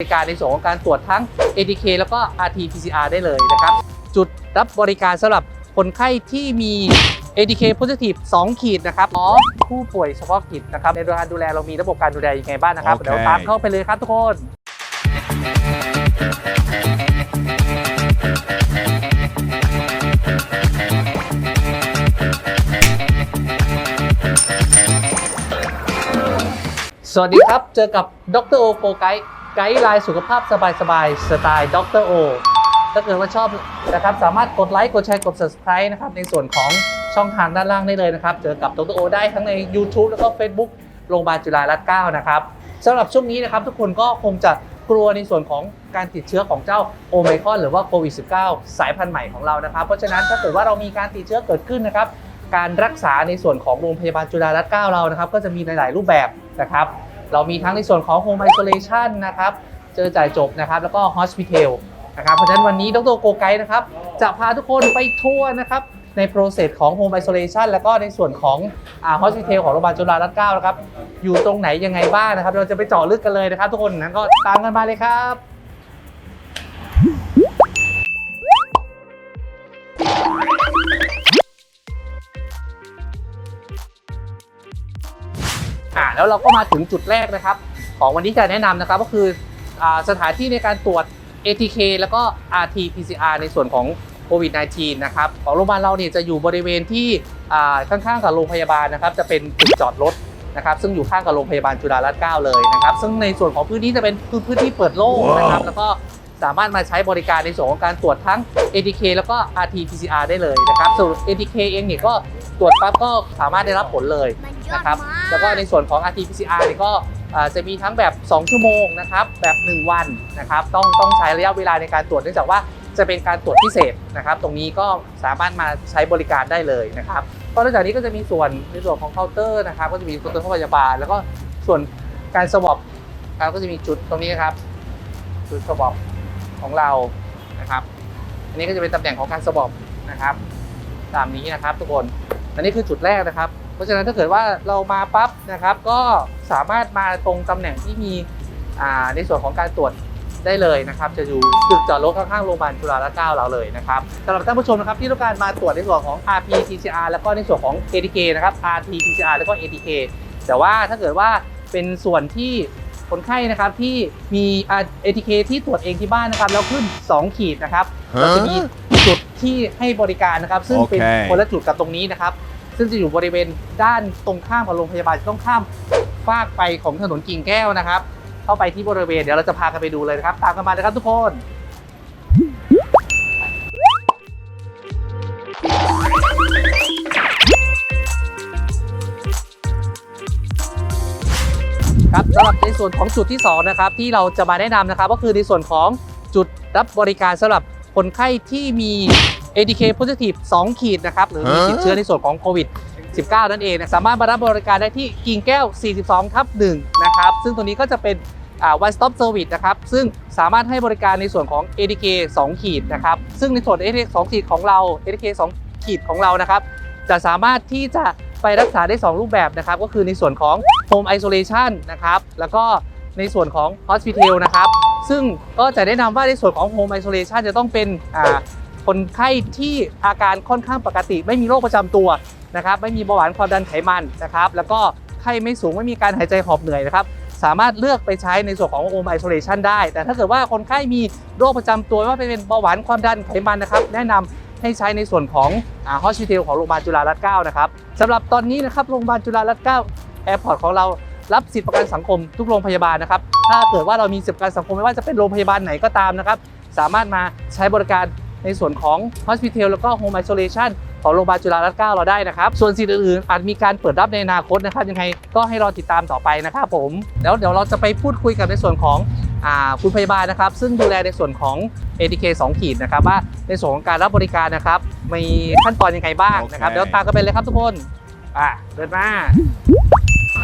บริการในส่วนของการตรวจทั้ง ATK แล้วก็ RT-PCR ได้เลยนะครับ จุดรับบริการสำหรับคนไข้ที่มี ATK positive 2ขีดนะครับหมอผู้ป่วยเฉพาะกิจนะครับ ในการดูแลเรามีระบบการดูแลยังไงบ้างนะครับโอเคเดี๋ยวตามเข้าไปเลยครับทุกคนสวัสดีครับ เจอกับดรโอโกไกด์ ไกด์ไลน์สุขภาพสบายๆสไตล์ดรโอถ้าเกิดว่าชอบนะครับสามารถกดไลค์กดแชร์กด subscribe นะครับในส่วนของช่องทางด้านล่างได้เลยนะครับ เจอกับดรโอได้ทั้งใน YouTube แล้วก็ Facebook โรงพยาบาลจุฬารัตน์9นะครับสำหรับช่วงนี้นะครับทุกคนก็คงจะกลัวในส่วนของการติดเชื้อของเจ้าโอไมครอนหรือว่าโควิด -19 สายพันธุ์ใหม่ของเรานะครับ เพราะฉะนั้นถ้าเกิดว่าเรามีการติดเชื้อเกิดขึ้นนะครับ การรักษาในส่วนของโรงพยาบาลจุฬารัตน์9เรานะครับ ก็จะมีหลาย ๆ รูปแบบนะครับ เรามีทั้งในส่วนของ Home Isolation นะครับ เจอจ่ายจบนะครับ แล้วก็ Hospital นะครับ เพราะฉะนั้นวันนี้ดรโกไกด์นะครับ จะพาทุกคนไปทัวร์นะครับ ในโปรเซสของ Home Isolation แล้วก็ในส่วนของอ่า Hospital ของโรงพยาบาลจุฬารัตน์9นะครับ อยู่ตรงไหนยังไงบ้างนะครับ เราจะไปเจาะลึกกันเลยนะครับ ทุกคนนั้นก็ตามกันมาเลยครับ แล้วเราก็มาถึงจุดแรกนะครับ ของวันนี้จะแนะนำนะครับก็คืออาสถานที่ในการตรวจ ATK แล้วก็ RT-PCR ในส่วนของโควิด -19 นะครับของโรงพยาบาลเราเนี่ยจะอยู่บริเวณที่อ่าข้างๆกับโรงพยาบาลนะครับ จะเป็นจุดจอดรถนะครับ ซึ่งอยู่ข้างกับโรงพยาบาลจุฬารัตน์9เลยนะครับ ซึ่งในส่วนของพื้นที่จะเป็นพื้นที่เปิดโล่งนะครับ แล้วก็สามารถมาใช้บริการในส่วนของการตรวจทั้ง ATK แล้วก็ RT-PCR ได้เลยนะครับส่วน ATK เองเนี่ยก็ ตรวจปั๊บก็สามารถได้รับผลเลยมันยอดนะครับมากแล้วก็ในส่วนของ RT-PCR เนี่ยก็อ่าจะมีทั้งแบบ 2 ชั่วโมงนะครับแบบ 1 วันนะครับต้องต้องใช้ระยะเวลาในการตรวจเนื่องจากว่าจะเป็นการตรวจพิเศษนะครับ ตรงนี้ก็สามารถมาใช้บริการได้เลยนะครับก็นอกจากนี้ก็จะมีส่วนในส่วนของเคาน์เตอร์นะครับ ก็จะมีเคาน์เตอร์พยาบาล แล้วก็ส่วนการสวอปครับก็จะมีจุดตรงนี้ครับจุดสวอปของเรานะครับ อันนี้ก็จะเป็นตำแหน่งของการสวอปนะครับ ตามนี้นะครับทุกคน อันนี้คือจุดแรกนะครับ เพราะฉะนั้นถ้าเกิดว่าเรามาปั๊บนะครับ ก็สามารถมาตรงตำแหน่งที่มีอ่าในส่วนของการตรวจได้เลยนะครับ จะอยู่ตึกจอดรถข้างๆโรงพยาบาลจุฬาลตน์เก้าเราเลยนะครับสำหรับท่านผู้ชมนะครับที่ต้องการมาตรวจในส่วนของ RT-PCR แล้วก็ในส่วนของ ATK นะครับ RT-PCR แล้วก็ ATK แต่ว่าถ้าเกิดว่าเป็นส่วนที่คนไข้นะครับที่มี ATK ที่ตรวจเองที่บ้านนะครับแล้วขึ้น 2 ขีดนะครับก็จะมีจุดที่ให้บริการนะครับ ซึ่งเป็นโอเคคนละจุดกับตรงนี้นะครับ ซึ่งจะอยู่บริเวณด้านตรงข้ามกับโรงพยาบาลต้องข้ามฟากไปของถนนกิ่งแก้วนะครับ เข้าไปที่บริเวณเดี๋ยวเราจะพากันไปดูเลยนะครับ ตามกันมาเลยครับทุกคนครับสำหรับในส่วนของจุดที่สองนะครับที่เราจะมาแนะนำนะครับ ก็คือในส่วนของจุดรับบริการสำหรับคนไข้ที่มี ATK positive 2ขีดนะครับหรือมีติดเชื้อในส่วนของโควิด 19 นั่นเองนะสามารถมารับบริการได้ที่กิ่งแก้ว 42 ทับ1นะครับ ซึ่งตัวนี้ก็จะเป็นอ่า one stop service นะครับ ซึ่งสามารถให้บริการในส่วนของ ATK 2 ขีดนะครับ ซึ่งในส่วน ATK 2 ขีดของเรา ATK 2 ขีดของเรานะครับ จะสามารถที่จะไปรักษาได้ 2 รูปแบบนะครับ ก็คือในส่วนของ Home Isolation นะครับ แล้วก็ในส่วนของ Hospital นะครับ ซึ่งก็จะแนะนำว่าในส่วนของ Home Isolation จะต้องเป็นอ่า คนไข้ที่อาการค่อนข้างปกติ ไม่มีโรคประจำตัวนะครับ ไม่มีเบาหวานความดันไขมันนะครับ แล้วก็ไข้ไม่สูงไม่มีการหายใจหอบเหนื่อยนะครับ สามารถเลือกไปใช้ในส่วนของ Home Isolation ได้ แต่ถ้าเกิดว่าคนไข้มีโรคประจำตัวไม่ว่าจะเป็นเบาหวานความดันไขมันนะครับ แนะนำให้ใช้ในส่วนของฮอ่า Hospital ของโรงพยาบาลจุฬารัตน์9นะครับสำหรับตอนนี้นะครับโรงพยาบาลจุฬารัตน์9แอร์พอร์ตของเรารับสิทธิประกันสังคมทุกโรงพยาบาลนะครับ ถ้าเกิดว่าเรามีสิทธิประกันสังคมไม่ว่าจะเป็นโรงพยาบาลไหนก็ตามนะครับ สามารถมาใช้บริการ ในส่วนของ Hospital แล้วก็ Home Isolation ของโรงพยาบาลจุฬารัตน์9เราได้นะครับ ส่วนสิทธิ์อื่นๆอาจมีการเปิดรับในอนาคตนะครับ ยังไงก็ให้รอติดตามต่อไปนะครับผมแล้วเดี๋ยวเราจะไปพูดคุยกับในส่วนของอ่าคุณพยาบาลนะครับ ซึ่งดูแลในส่วนของ ATK 2ขีดนะครับว่าในส่วนของการรับบริการนะครับมีขั้นตอนยังไงบ้างนะครับโอเคเดี๋ยวตามกันไปเลยครับทุกคนอะเดินมา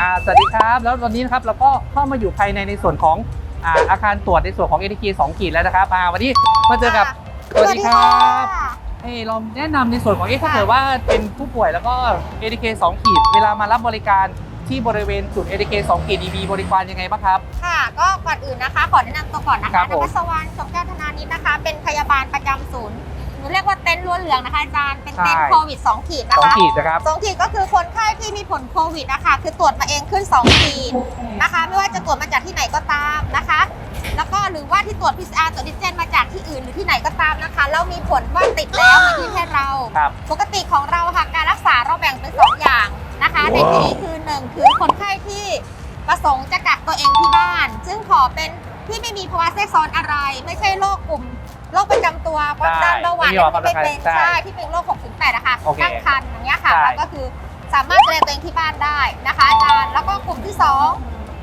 อ่าสวัสดีครับแล้ววันนี้นะครับเราก็เข้ามาอยู่ภายในในส่วนของอ่าอาคารตรวจในส่วนของ ATK 2ขีดแล้วนะครับอ่าวันนี้มาเจอกับ สวัสดีครับเอ้ยเราแนะนำในส่วนของเอ๊ะถ้าเกิดว่าเป็นผู้ป่วยแล้วก็ ATK 2ขีดเวลามารับบริการที่บริเวณจุด ATK 2ขีดมีบริการยังไงบ้างครับ ค่ะ ก็ก่อนอื่นนะคะ ขอแนะนำตัวก่อนนะครัคะบผม นภัสวรรณสมแก้วธนานิตนะคะ เป็นพยาบาลประจำศูนย์หนู เรียกว่าเต็นท์ล้วนเหลืองนะคะอาจารย์เป็นเต็นท์ใช่ โควิด2ขีดนะสองคะขีดนะครับ สองขีดก็คือคนไข้ที่มีผลโควิดนะคะคือตรวจมาเองขึ้น 2 ขีดนะคะ ไม่ว่าจะตรวจมาจากที่ไหนก็ตามนะคะ แล้วก็หรือว่าที่ตรวจ PCR ตรวจดิเจนมาจากที่อื่นหรือที่ไหนก็ตามนะคะ แล้วมีผลว่าติดแล้วมายื่นให้เรา ครับ ปกติของเราค่ะการรักษาเราแบ่งเป็นสองอย่างนะคะ ในที่นี้คือหนึ่งคือคนไข้ที่ประสงค์จะกักตัวเองที่บ้าน ซึ่งขอเป็นที่ไม่มีภาวะแทรกซ้อนอะไร ไม่ใช่โรคกลุ่ม โรคประจำตัวความดันเบาหวานไม่มีหรอกไม่เป็นใช่ใช่ที่เป็นโรค6ถึง8นะคะโอเคตั้งครรภ์อย่างเงี้ยค่ะใช่ แล้วก็คือสามารถดูแลตัวเองที่บ้านได้นะคะอาจารย์แล้วก็กลุ่มที่สอง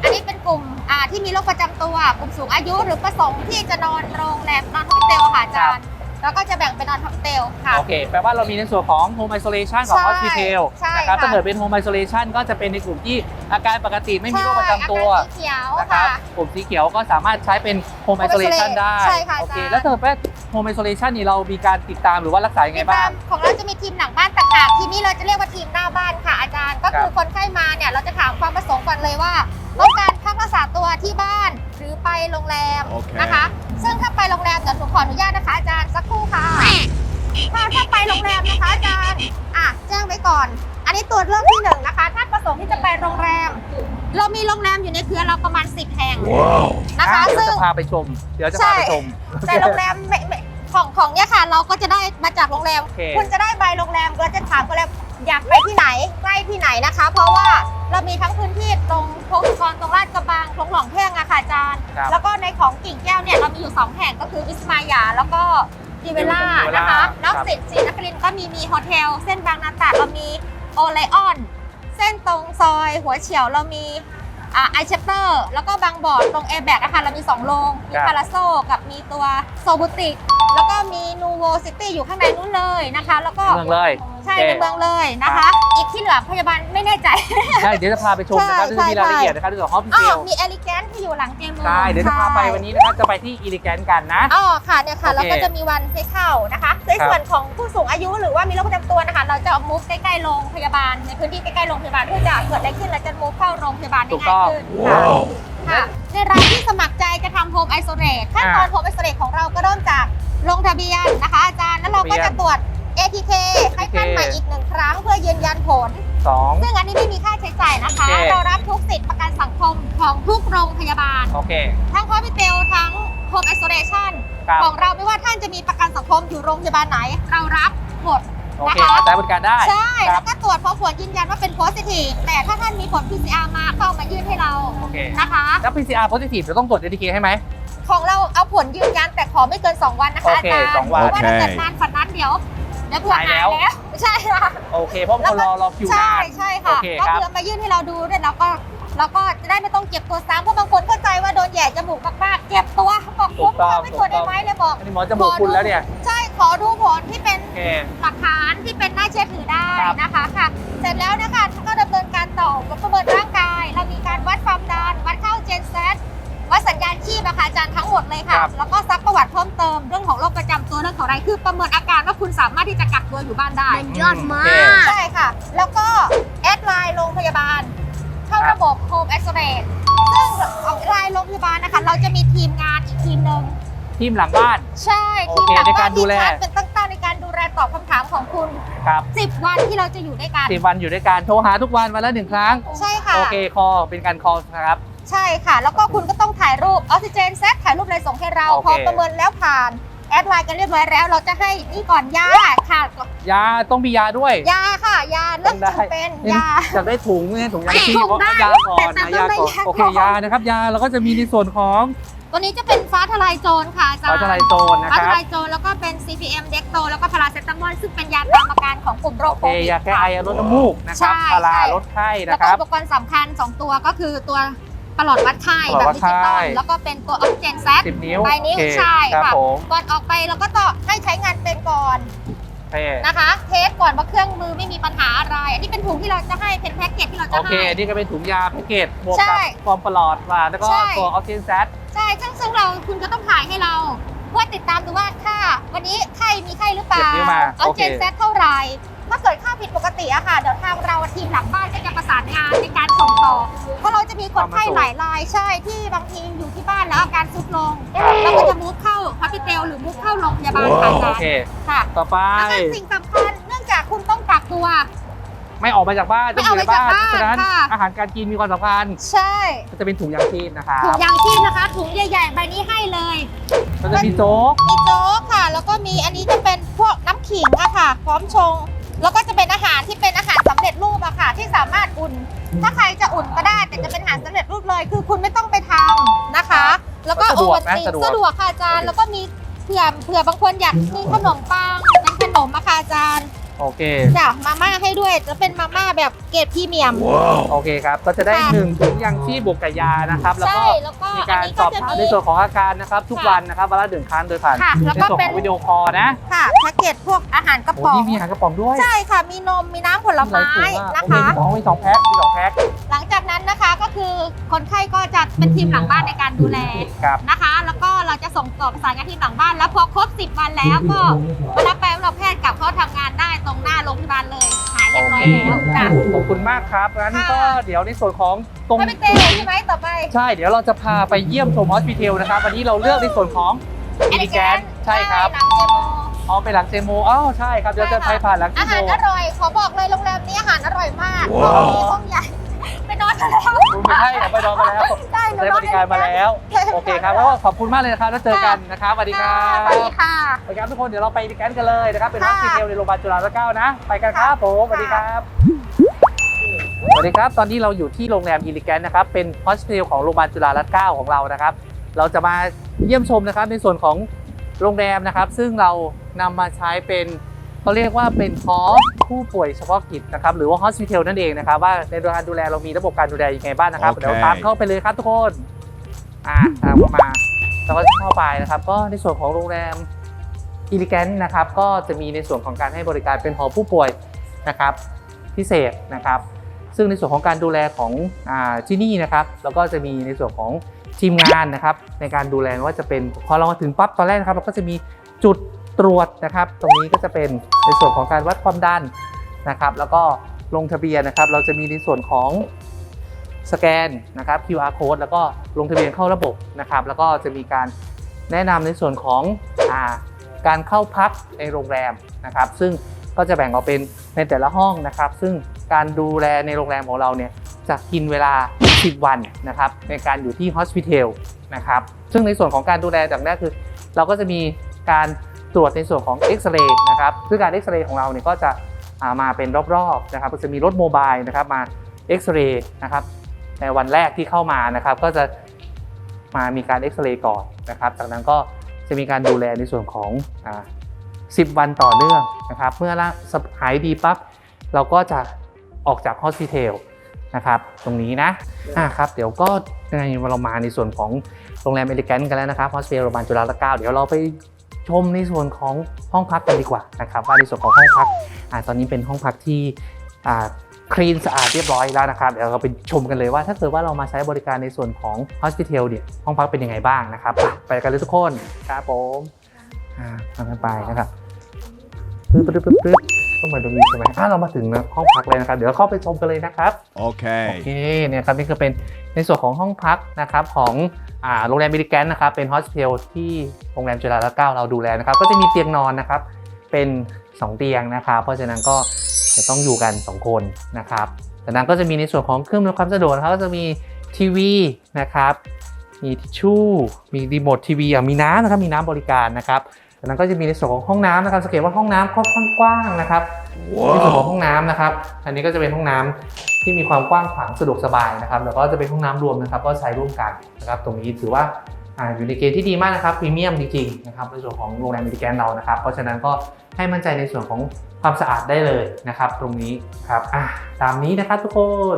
อันนี้เป็นกลุ่มอ่าที่มีโรคประจำตัว กลุ่มสูงอายุหรือประสงค์ที่จะนอนโรงแรมนอนฮอสเทลค่ะอาจารย์ แล้วก็จะแบ่งเป็นนอนฮอสเทลค่ะ โอเค แปลว่าเรามีในส่วนของ Home Isolation กับ ใช่ Hospital ใช่นะครับ ค่ะ ถ้าเกิดเป็น Home Isolation ก็จะเป็นในกลุ่มที่อาการปกติไม่มีโรคประจำตัวใช่อาการสีเขียวนะครับ ค่ะ กลุ่มสีเขียวก็สามารถใช้เป็น Home Home Isolation Isolation ได้ใช่ค่ะโอเค อาจารย์ แล้วถ้าเกิดว่า Home Isolation นี่เรามีการติดตามหรือว่ารักษายังไงติดบ้าตางมของเราจะมีทีมหลังบ้านต่างหากทีมนี้เราจะเรียกว่าทีมหน้าบ้านค่ะอาจารย์ ก็คือครับคนไข้มาเนี่ยเราจะถามความประสงค์ก่อนเลยว่าต้องการพักรักษาตัวที่บ้านหรือไปโรงแรมโอเค นะคะ ซึ่งถ้าไปโรงแรมเดี๋ยวหนูขออนุญาตนะคะอาจารย์สักครู่ค่ะถ้าถ้าไปโรงแรมนะคะอาจารย์อะแจ้งไว้ก่อน อันนี้ตัวเรื่องที่หนึ่งนะคะถ้าประสงค์ที่จะไปโรงแรม เรามีโรงแรมอยู่ในเครือเราประมาณ 10 แห่ง Wow. นะคะ เดี๋ยวซึ่ง จะพาไปชม เดี๋ยวจะพาไปชม แต่โรงแรมไม่ไม่ของของเนี่ยค่ะ เราก็จะได้มาจากโรงแรม โอเค คุณจะได้ใบโรงแรมเราจะถามโรงแรมอยากไปที่ไหนใกล้ที่ไหนนะคะ เพราะว่าเรามีทั้งพื้นที่ ตรงโค้งสุกรตรงลาดกระบังตรงหลองแพ่งอะค่ะอาจารย์ ครับแล้วก็ในของกิ่งแก้วเนี่ยเรามีอยู่ 2 แห่งก็คือวิสมายา แล้วก็ดีเวล่า Divella นะคะครับนอกสิทธิ์ศรีนครินทร์ก็มีมีโฮเทล เส้นบางนาตราดเรามีโอไลออน เส้นตรงซอยหัวเฉียวเรามีไอเชปเตอร์ แล้วก็บางบ่อตรงแอร์แบ็กอะค่ะเรามี 2 โรง มีครับ พาราโซกับมีตัวโซบุติก แล้วก็มีนูโวซิตี้อยู่ข้างในนู้นเลยนะคะ แล้วก็ เมืองเลย ใช่โอเคในเมืองเลยนะคะ อีกที่เหลือพยาบาลไม่แน่ใจ ใช่เดี๋ยวจะพาไปชมนะครับใช่เดี๋ยวจะมีรายละเอียดใช่นะครับเรื่องของอ๋อ Hospital มีเอลิแกนที่อยู่หลังเจมูใช่เดี๋ยวจะพาไปวันนี้นะครับจะไปที่ Elegant กันนะอ๋อค่ะเนี่ยค่ะโอเคแล้วก็จะมีวันให้เข้านะคะในครับส่วนของผู้สูงอายุหรือว่ามีโรคประจำตัวนะคะ เราจะเอามูฟใกล้ๆโรงพยาบาลในพื้นที่ใกล้ๆโรงพยาบาลเพื่อจะเกิดอะไรขึ้นเราจะมูฟเข้าโรงพยาบาลได้ถูกง่าต้ยองขึ้นค่ะ Wow. ค่ะในรายที่สมัครใจจะทำโฮมไอโซเลตขั้นตอนอ่าโฮมไอโซเลตของเราก็เริ่มจากลงทะเบียนนะคะอาจารย์แล้วเราก็ทะเบียนจะตรวจ ATK ให้ท่าน ATK ใหม่อีกหนึ่งครั้งเพื่อยืนยันผลสองซึ่งอันนี้ไม่มีค่าใช้จ่ายนะคะ โอเค เรารับทุกสิทธิประกันสังคมของทุกโรงพยาบาล โอเคทั้ง Hospital ทั้ง Home Isolation ครับของเราไม่ว่าท่านจะมีประกันสังคมอยู่โรงพยาบาลไหน เรารับหมด โอเคนะคะใช้บริการได้ ใช่คแล้รับวก็ตรวจพอผลยืนยันว่าเป็น positive แต่ถ้าท่านมีผล PCR มาก็เอามายื่นให้เราโอเคนะคะแล้ว PCR positive จะต้องตรวจ ATK ให้ไหม ของเราเอาผลยืนยันแต่ขอไม่เกิน 2 วันนะคะโออาเคจารย์สองวัน เพราะว่าถ้าโอเคเกิดนานฝันนั้นเดี๋ยว เดี๋ยวเผื่อหายหายแล้วแล้ว ใช่ค่ะโอเค เพราะบางคนรอรอคิวใช่นานใช่ค่ะโอเคก็ครับคือเอามายื่นให้เราดูด้วยแล้วก็แล้วก็จะได้ไม่ต้องเก็บตัวซ้ำเพราะบางคนเข้าใจว่าโดนแหย่จมูกมากๆเก็บตัวบอกถูผมกต้องไม่ตรวจได้ไหมเลยบอก อันนี้หมอจะบอกคุณแล้วเนี่ยใช่ขอดูผลที่เป็นโอเค หลักฐานที่เป็นน่าเชื่อถือได้ครับ นะคะค่ะ เสร็จแล้วนะคะก็ดำเนินการต่อประเมินร่างกาย เรามีการวัดความดันวัดเข้าเจนเซต วัดสัญญาณชีพนะคะอาจารย์ทั้งหมดเลยค่ะ ครับ แล้วก็ซักประวัติเพิ่มเติมเรื่องของโรคประจำตัวเรื่องของอะไรคือประเมินอาการว่าคุณสามารถที่จะกักตัวอยู่บ้านได้ยอดมาก ใช่ค่ะ แล้วก็แอดไลน์โรงพยาบาล เข้าระบบ Home i s o l a t e ซึ่งของไลน์โรงพยาบาลนะคะ เราจะมีทีมงานอีกทีมหนึ่ง ทีมหลังบ้าน ใช่ โอทีมเคหลังในบ้าการนดูที่แลคัดเป็นตั้งๆในการดูแลตอบคำถามของคุณ ครับ10 วันที่เราจะอยู่ด้วยกันสิบวันอยู่ด้วยกันโทรหาทุกวันวันละหนึ่งครั้ง ใช่ค่ะ โอเคคอเป็นการคอนะครับ ใช่ค่ะ แล้วก็คุณก็ต้องถ่ายรูปออกซิเจนเซตถ่ายรูปเลยส่งให้เรา โอเค พอประเมินแล้วผ่าน แอดไลน์กันเรียบร้อยแล้ว เราจะให้นี่ก่อนยาค่ะยาต้องมียาด้วย ยาค่ะ ยาเรื่องได้จำเป็นยา อยากได้ถุงเนี่ยถุงยางชีพถุงเอาได้ยาก่อนแต่นะต้องยาได้ก่อนยาโอเคก่อนยานะครับ ยาเราก็จะมีในส่วนของตัวนี้จะเป็นฟ้าทลายโจรค่ะอาจารฟ้าย์ทลายโจรนะฟ้าคทรับลายโจรแล้วก็เป็น CPM เด็กโตแล้วก็พาราเซตามอลซึ่งเป็นยาตามอาการของกลุ่มโรคโอโคเควิดยาแก้ไอลดน้ำมูกนะครับใช่พาราใช่ ลดไข้แล้วนะคก็รับ อุปกรณ์สำคัญ 2 ตัวก็คือตัว ประหลอดวัดไข้ประหลแบอดบวัดดิจิตอไข้ลแล้วก็เป็นตัวออกซิเจนแซดสิบนิ้วใบนิ้วโอเคใช่ครับค่ะผมก่อนออกไปเราก็ต้องให้ใช้งานเป็นก่อนโอเคนะคะ เทสก่อนว่าเครื่องมือไม่มีปัญหาอะไร อันนี้เป็นถุงที่เราจะให้เป็นแพ็กเกจที่เราจะโอเคให้ นี่ก็เป็นถุงยาแพ็กเกจบวกใช่กับฟอร์มประหลอดมาแล้วก็ใช่ ตัวออกซิเจนแซด ใช่ซึ่งซึ่งเราคุณก็ต้องถ่ายให้เราเพื่อติดตามดูว่าค่าวันนี้ไข้มีไข้หรือเปล่าเก็บนิ้วมาออกซิเจนโอเค แซดเท่าไหร่ ถ้าเกิดค่าผิดปกติอะค่ะเดี๋ยวทางเราทีมหลังบ้านก็จะประสานงานในการส่งต่อ เพราะเราจะมีคนไข้หลายรายใช่ที่บางทีอยู่ที่บ้านแล้วอาการซุดลงเราก็จะมุดเข้าฮอสพิทอลหรือมุดเข้าโรงพยาบาลค่ะอาโอจารเคย์ค่ะต่อไป แล้วก็สิ่งสำคัญเนื่องจากคุณต้องกักตัว ไม่ออกมาจากบ้านต้องอยู่ในบ้านไม่ออกเพมาจากบ้านราะฉะนั้นค่ะ อาหารการกินมีความสำคัญใช่ก็จะเป็นถุงยางชีพนะครัถุงบยางชีพนะคะถุงใหญ่ๆใบนี้ให้เลย ก็จะมีโจ๊กมีโจ๊กค่ะ แล้วก็มีอันนี้จะเป็นพวกน้ำขิงอะค่ะ พร้อมชง แล้วก็จะเป็นอาหารที่เป็นอาหารสำเร็จรูปอะค่ะ ที่สามารถอุ่น ถ้าใครจะอุ่นก็ได้ แต่จะเป็นอาหารสำเร็จรูปเลย คือคุณไม่ต้องไปทำนะคะ แล้วก็สะดวกนะโอวัลตินสะดวกสะดวกค่ะอาจารย์ แล้วก็มีเผื่อเผื่อบางคนอยากมีขนมปังเป็นขนมอะค่ะอาจารย์ โอเค จ้ะมาม่าให้ด้วยจะเป็นมาม่าแบบเกรดพรีเมียม โอเคครับ ก็จะได้ค่ะหนึ่งถุงยางชีพบวกกับยานะครับ แล้วใช่ก็แล้วก็มีอักานรนี้สก็อบจะถามมีในส่วนของอาการนะครับ ทุกค่ะวันนะครับวันละหนึ่งครั้งโดยผ่านค่ะแล้วในก็ส่วนเป็ขนองวิดีโอคอลนะค่ะแพ็กเกจพวกอาหารกระโอ้ป๋อง นี่มีอาหารกระป๋องด้วยใช่ค่ะ มีนมมีน้ำผลไม้หลายถุงอะนะคะโอเคมีสองมีสองแพ็คมีสองแพ็คหลังจากนั้นนะคะก็คือคนไข้ก็จะเป็นทีมหลังบ้านในการดูแลครับ นะคะ แล้วก็เราจะส่งต่อประสานงานทีมหลังบ้าน แล้วพอครบ 10 วันแล้วก็มารับ รงหน้าโรงพยาบาลเลยหายเรียบร้อยแล้วจ้ะขอบคุณมากครับงั้นค่ะก็เดี๋ยวในส่วนของตรงไม่เป็นเตลใช่ไหมต่อไป ใช่เดี๋ยวเราจะพาไปเยี่ยมชมฮอสพิทอลนะครับ วันนี้เราเลือกในส่วนของอิลิแกนใช่ครับหลังเจโมอ๋อไปหลังเจโมอ้าวใช่ครับเดี๋ยวจะไปผ่านหลังเจอาโมหารอร่อยขอบอกเลยโรงแรมนี้อาหารอร่อยมากว้าวมีห้องใหญ่ไป นอนกันแล้วคุณไม่ใช่อะไปรอมาแล้วได้หนูได้นบอนริการมาแล้วใช่โอเคครับแล้วก็ขอบคุณมากเลยนะครับแล้วเจอกันนะครับสวัสดีครัสวัสดีบค่ะไปครับทุกคนเดี๋ยวเราไปดิแกนกันเลยนะครับเป็นฮอสค่ะพิทอลในโรงพยาบาลจุฬาลงกรณ์นะ ไปกันครับผมสวัสดีครับสวัสดีครับ ตอนนี้เราอยู่ที่โรงแรมอิลิแกนนะครับเป็นฮอสพิทอลของโรงพยาบาลจุฬาลงกรณ์ของเรานะครับ เราจะมาเยี่ยมชมนะครับในส่วนของโรงแรมนะครับ ซึ่งเรานำมาใช้เป็น เขาเรียกว่าเป็นฮอสผู้ป่วยเฉพาะกิจนะครับหรือว่าฮอสพิทอลนั่นเองนะครับว่าในการดูแลเรามีระบบการดูแลยังไงบ้างนะครับโอเคเดี๋ยวตามเข้าไปเลยครับทุกคนอ่าตามเข้ามาเราก็จะเข้าไปนะครับ ก็ในส่วนของโรงแรมอิลิแกนนะครับก็จะมีในส่วนของการให้บริการเป็นหอผู้ป่วยนะครับพิเศษนะครับ ซึ่งในส่วนของการดูแลของอาที่นี่นะครับ แล้วก็จะมีในส่วนของทีมงานนะครับ ในการดูแลไม่ว่าจะเป็นพอเรามาถึงปั๊บตอนแรกนะครับ เราก็จะมีจุด ตรวจนะครับ ตรงนี้ก็จะเป็นในส่วนของการวัดความดันนะครับ แล้วก็ลงทะเบียนนะครับ เราจะมีในส่วนของสแกนนะครับ QR code แล้วก็ลงทะเบียนเข้าระบบนะครับ แล้วก็จะมีการแนะนำในส่วนของอาการเข้าพักในโรงแรมนะครับ ซึ่งก็จะแบ่งออกเป็นในแต่ละห้องนะครับ ซึ่งการดูแลในโรงแรมของเราเนี่ยจะกินเวลา 10 วันนะครับในการอยู่ที่ Hospital นะครับ ซึ่งในส่วนของการดูแลจากแรกคือ เราก็จะมีการ ตรวจในส่วนของเอ็กซเรย์นะครับซึ่งการเอ็กซเรย์ของเราเนี่ยก็จะามาเป็นรอบๆนะครับก็จะมีรถโมบายนะครับมาเอ็กซเรย์นะครับในวันแรกที่เข้ามานะครับ ก็จะมามีการเอ็กซเรย์ก่อนนะครับจากนั้นก็จะมีการดูแลในส่วนของอ10วันต่อเนื่องนะครับ เมื่อหายดีปั๊บเราก็จะออกจากฮอสพิทอลนะครับ ตรงนี้นะอะครับ เดี๋ยวก็ในเรามาในส่วนของโรงแรมเอลิแกนกันแล้วนะครับฮอสพิทลโรงพยาบาลจุฬาลงกรณ์เดี๋ยวเราไป ชมในส่วนของห้องพักกันดีกว่านะครับว่าในส่วนของห้องพักอ่าตอนนี้เป็นห้องพักที่อ่าคลีนสะอาดเรียบร้อยแล้วนะครับเดี๋ยวเราไปชมกันเลยว่าถ้าเกิดว่าเรามาใช้บริการในส่วนของ Hospital เนี่ยห้องพักเป็นยังไงบ้างนะครับ ไปไปกันเลยทุกคนครับผมอ่าทำกันไปนะครับปึ๊บปึ๊บปึ๊บปึ๊บต้องมาตรงนี้ใช่ไหมอ่าเรามาถึงนะห้องพักเลยนะครับ เดี๋ยวเข้าไปชมกันเลยนะครับ โอ Okay. เค เนี่ยครับนี่คือเป็นในส่วนของห้องพักนะครับของอ่า โรงแรมมิริแกนนะครับเป็นฮอสเทลที่โรงแรมจุฬาลงกรณ์เราดูแลนะครับก็จะมีเตียงนอนนะครับเป็น 2 เตียงนะครับเพราะฉะนั้นก็จะต้องอยู่กัน 2 คนนะครับจากนั้นก็จะมีในส่วนของเครื่องมือความสะดวกนะครับก็จะมีทีวีนะครับมีทิชชู่มีรีโมททีวีอะมีน้ำนะครับมีน้ำบริการนะครับจากนั้นก็จะมีในส่วนของห้องน้ำนะครับสังเกตว่าห้องน้ำค่อนข้างกว้างนะครับ นส่วนของห้องน้ำนะครับอันนี้ก็จะเป็นห้องน้ำที่มีความกว้างขวางสะดวกสบายนะครับแล้วก็จะเป็นห้องน้ำรวมนะครับ ก็ใช้ร่วมกันนะครับ ตรงนี้ถือว่าอยู่ในเกณฑ์ที่ดีมากนะครับพรีเมียมจริงๆนะครับในส่วนของโรงแรมมิติแกนเรานะครับ เพราะฉะนั้นก็ให้มั่นใจในส่วนของความสะอาดได้เลยนะครับ ตรงนี้ครับตามนี้นะครับทุกคน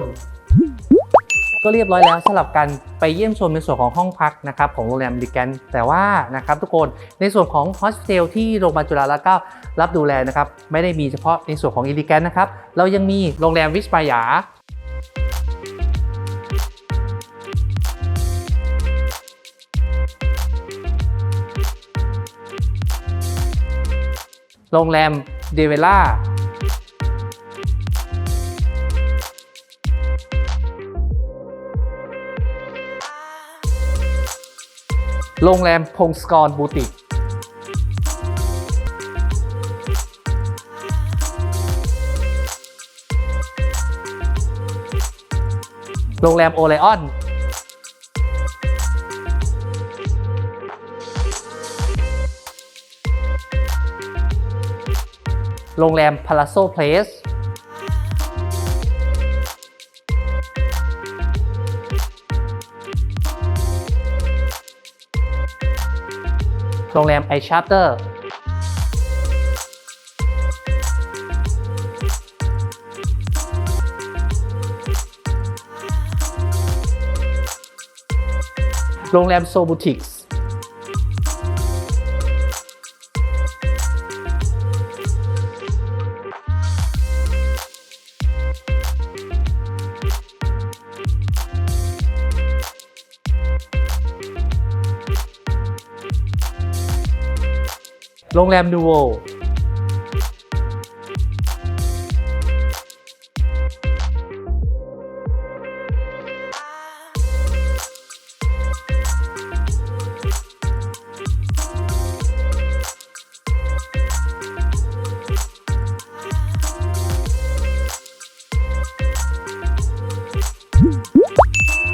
ก็เรียบร้อยแล้วสำหรับการไปเยี่ยมชมในส่วนของห้องพักนะครับของโรงแรมมิริแกนแต่ว่านะครับทุกคนในส่วนของโฮสเทลที่โรงพยาบาลจุฬาลงกรณ์รับดูแลนะครับไม่ได้มีเฉพาะในส่วนของอิลิแกนนะครับเรายังมีโรงแรมวิสปายาโรงแรมเดเวล่า โรงแรมพงศกรบูติกโรงแรมโอไลออน โรงแรมพา l าโซเพลส โรงแรมไอชาร์เตอร์โรงแรมโซบูติกส์ โรงแรมนูโว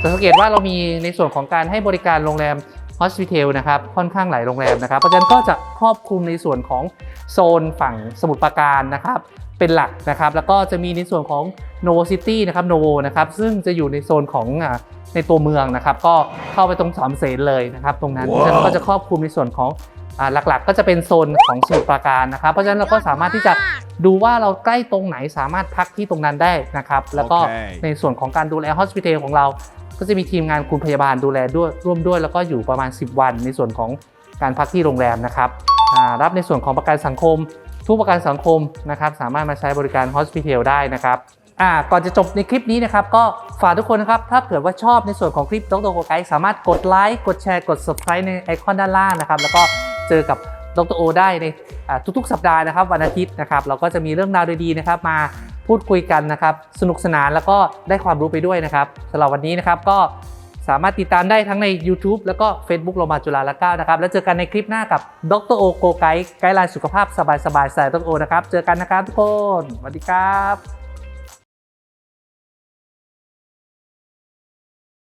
สังเกตว่าเรามีในส่วนของการให้บริการโรงแรม Hospital นะครับค่อนข้างหลายโรงแรมนะครับเพราะฉะนั้นก็จะครอบคลุมในส่วนของโซนฝั่งสมุทรปราการนะครับเป็นหลักนะครับแล้วก็จะมีในส่วนของ Novo City นะครับ Novo นะครับซึ่งจะอยู่ในโซนของอ่าในตัวเมืองนะครับ ก็เข้าไปตรงสามเสนเลยนะครับ ตรงนั้นเพราะฉะนั้นก็จะครอบคลุมในส่วนของอ่าหลักๆ ก็จะเป็นโซนของสมุทรปราการนะครับ เพราะฉะนั้นเราก็สามารถที่จะดูว่าเราใกล้ตรงไหนสามารถพักที่ตรงนั้นได้นะครับ แล้วก็โอเคในส่วนของการดูแล Hospital ของเรา ก็จะมีทีมงานคุณพยาบาลดูแลด้วยร่วมด้วย แล้วก็อยู่ประมาณ 10 วันในส่วนของการพักที่โรงแรมนะครับรับในส่วนของประกันสังคม ทุกประกันสังคมนะครับสามารถมาใช้บริการ Hospital ได้นะครับก่อนจะจบในคลิปนี้นะครับก็ฝากทุกคนนะครับถ้าเกิดว่าชอบในส่วนของคลิปดรโกไกสามารถกดไลค์กดแชร์กด subscribe ในไอคอนด้านล่างนะครับแล้วก็เจอกับดรโอได้ในทุกๆ สัปดาห์นะครับวันอาทิตย์นะครับเราก็จะมีเรื่องราวดีๆนะครับมา พูดคุยกันนะครับ สนุกสนานแล้วก็ได้ความรู้ไปด้วยนะครับสำหรับวันนี้นะครับก็สามารถติดตามได้ทั้งใน YouTube แล้วก็ Facebook โรมาจุฬาละเก้านะครับ แล้วเจอกันในคลิปหน้ากับดรโอโกไกด์ไกด์ไลน์สุขภาพสบายๆสายดรโอนะครับ เจอกันนะครับทุกคนสวัสดีครับ